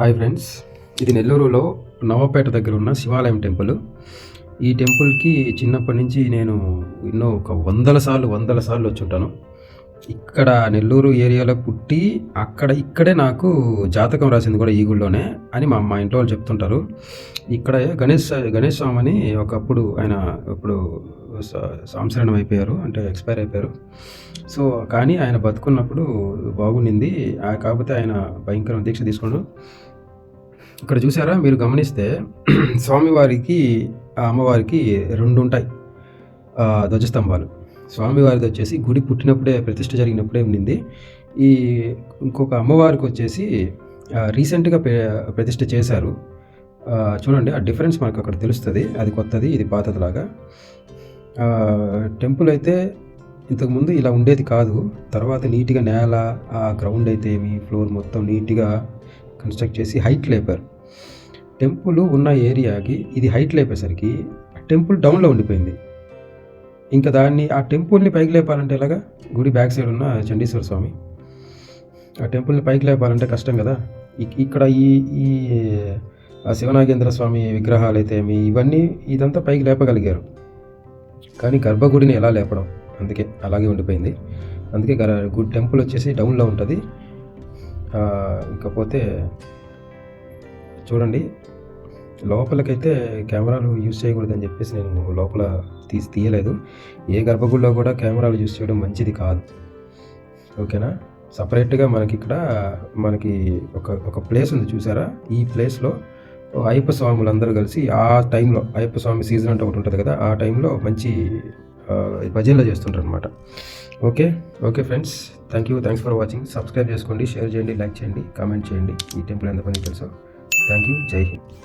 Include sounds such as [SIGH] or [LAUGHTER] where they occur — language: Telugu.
హాయ్ ఫ్రెండ్స్ ఇది నెల్లూరులో నవపేట దగ్గర ఉన్న శివాలయం టెంపుల్. ఈ టెంపుల్కి చిన్నప్పటి నుంచి నేను ఎన్నో ఒక వందల సార్లు వందల సార్లు వచ్చి ఉంటాను. ఇక్కడ నెల్లూరు ఏరియాలో పుట్టి అక్కడ ఇక్కడే నాకు జాతకం రాసింది కూడా ఈ గుళ్ళోనే అని మా మా ఇంట్లో వాళ్ళు చెప్తుంటారు. ఇక్కడ గణేష్ గణేష్ స్వామి అని ఒకప్పుడు ఆయన ఇప్పుడు సంసరణం అయిపోయారు అంటే ఎక్స్పైర్ అయిపోయారు. సో కానీ ఆయన బతుకున్నప్పుడు బాగుండింది. కాకపోతే ఆయన భయంకర దీక్ష తీసుకున్నాడు. ఇక్కడ చూసారా? మీరు గమనిస్తే [CLEARS THROAT] స్వామివారికి ఆ అమ్మవారికి రెండు ఉంటాయి ధ్వజస్తంభాలు. స్వామివారిది వచ్చేసి గుడి పుట్టినప్పుడే ప్రతిష్ట జరిగినప్పుడే ఉండింది. ఈ ఇంకొక అమ్మవారికి వచ్చేసి రీసెంట్గా ప్రతిష్ట చేశారు. చూడండి ఆ డిఫరెన్స్ మనకు అక్కడ తెలుస్తుంది. అది కొత్తది ఇది పాతదిలాగా. టెంపుల్ అయితే ఇంతకుముందు ఇలా ఉండేది కాదు. తర్వాత నీట్గా నేల ఆ గ్రౌండ్ అయితే ఏమి ఫ్లోర్ మొత్తం నీట్గా కన్స్ట్రక్ట్ చేసి హైట్ లేపారు. టెంపుల్ ఉన్న ఏరియాకి ఇది హైట్ లేపేసరికి టెంపుల్ డౌన్లో ఉండిపోయింది. ఇంకా దాన్ని ఆ టెంపుల్ని పైకి లేపాలంటే ఎలాగా? గుడి బ్యాక్ సైడ్ ఉన్న చండీశ్వర స్వామి. ఆ టెంపుల్ని పైకి లేపాలంటే కష్టం కదా? ఇక్కడ ఈ ఈ శివనాగేంద్ర స్వామి విగ్రహాలు అయితే మీ ఇవన్నీ ఇదంతా పైకి లేపగలిగారు. కానీ గర్భగుడిని ఎలా లేపడం? అందుకే అలాగే ఉండిపోయింది. అందుకే గర- గుడి టెంపుల్ వచ్చేసి డౌన్లో ఉంటుంది. ఇకపోతే చూడండి. లోపలికైతే కెమెరాలు యూజ్ చేయకూడదని చెప్పేసి నేను లోపల తీసి తీయలేదు. ఏ గర్భగుడిలో కూడా కెమెరాలు యూజ్ చేయడం మంచిది కాదు. ఓకేనా? సపరేట్గా మనకి ఇక్కడ మనకి ఒక ఒక ప్లేస్ ఉంది చూసారా? ఈ ప్లేస్లో అయ్యప్ప స్వాములందరూ కలిసి ఆ టైంలో అయ్యప్ప స్వామి సీజన్ అంటే ఒకటి ఉంటుంది కదా ఆ టైంలో మంచి భజనలు చేస్తుంటారు అనమాట okay? Okay friends thank you thanks for watching. Subscribe చేసుకోండి షేర్ చేయండి లైక్ చేయండి కామెంట్ చేయండి. ఈ టెంపుల్ ఎంతమంది తెలుసు? థ్యాంక్ యూ జై హింద్.